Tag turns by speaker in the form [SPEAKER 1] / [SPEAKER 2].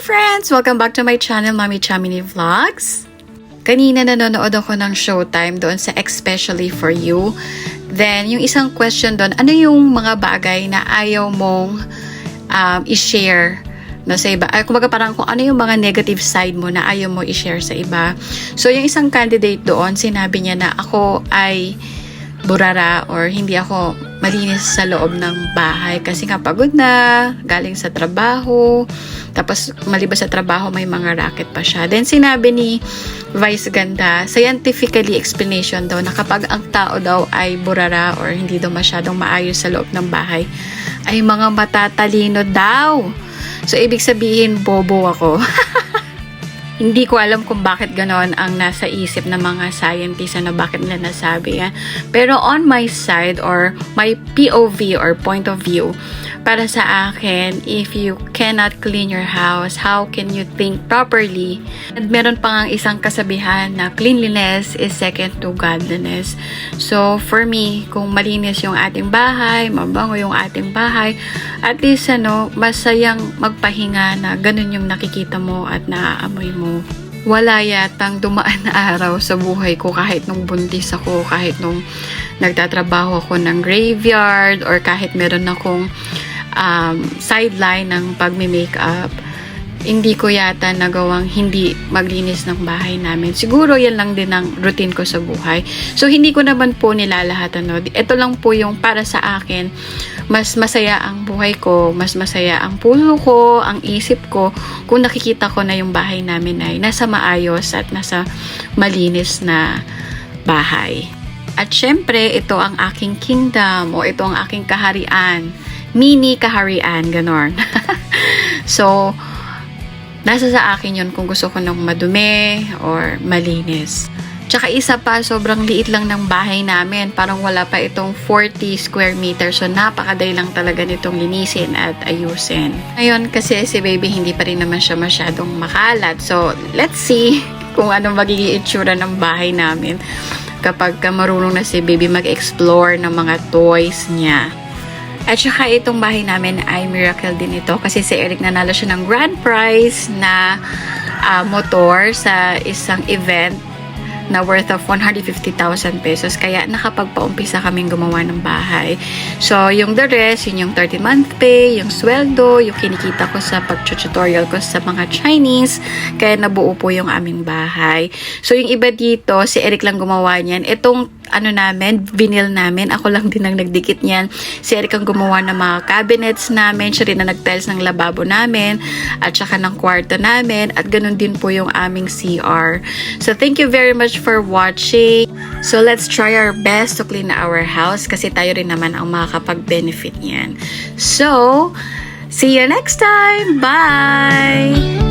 [SPEAKER 1] friends! Welcome back to my channel, Mami Chamini Vlogs. Kanina nanonood ako ng Showtime doon sa Especially For You. Then, yung isang question doon, ano yung mga bagay na ayaw mong um, i-share na sa iba. Ay, kumbaga parang kung ano yung mga negative side mo na ayaw mo i-share sa iba. So, yung isang candidate doon, sinabi niya na ako ay burara or hindi ako malinis sa loob ng bahay kasi nga pagod na, galing sa trabaho, tapos maliban sa trabaho may mga racket pa siya. Then sinabi ni Vice Ganda, scientifically explanation daw na kapag ang tao daw ay burara or hindi daw masyadong maayos sa loob ng bahay, ay mga matatalino daw. So ibig sabihin bobo ako. Hindi ko alam kung bakit ganon ang nasa isip ng mga scientists na bakit nila nasabi yan. Pero on my side or my POV or point of view, para sa akin, if you cannot clean your house, how can you think properly? At meron pa nga isang kasabihan na cleanliness is second to godliness. So, for me, kung malinis yung ating bahay, mabango yung ating bahay, at least ano, masayang magpahinga na ganun yung nakikita mo at naaamoy mo. Wala yatang dumaan na araw sa buhay ko kahit nung buntis ako, kahit nung nagtatrabaho ako ng graveyard or kahit meron akong um, sideline ng pagme-makeup hindi ko yata nagawang hindi maglinis ng bahay namin. Siguro yan lang din ang routine ko sa buhay. So, hindi ko naman po nilalahatan. No? Ito lang po yung para sa akin, mas masaya ang buhay ko, mas masaya ang puso ko, ang isip ko, kung nakikita ko na yung bahay namin ay nasa maayos at nasa malinis na bahay. At syempre, ito ang aking kingdom o ito ang aking kaharian. Mini kaharian, ganon. so, nasa sa akin yun kung gusto ko ng madumi or malinis. Tsaka isa pa, sobrang liit lang ng bahay namin. Parang wala pa itong 40 square meters. So, napakaday lang talaga nitong linisin at ayusin. Ngayon, kasi si baby hindi pa rin naman siya masyadong makalat. So, let's see kung anong magiging itsura ng bahay namin kapag marunong na si baby mag-explore ng mga toys niya. At saka itong bahay namin ay miracle din ito kasi si Eric nanalo siya ng grand prize na uh, motor sa isang event na worth of 150,000 pesos. Kaya nakapagpaumpisa kaming gumawa ng bahay. So, yung the rest, yun yung 30-month pay, yung sweldo, yung kinikita ko sa pag-tutorial ko sa mga Chinese. Kaya nabuo po yung aming bahay. So, yung iba dito, si Eric lang gumawa niyan. Itong ano namin, vinyl namin. Ako lang din ang nagdikit niyan. Si Eric ang gumawa ng mga cabinets namin. Siya rin na nag-tiles ng lababo namin. At saka ng kwarto namin. At ganun din po yung aming CR. So, thank you very much for watching. So, let's try our best to clean our house kasi tayo rin naman ang makakapag-benefit niyan. So, see you next time! Bye!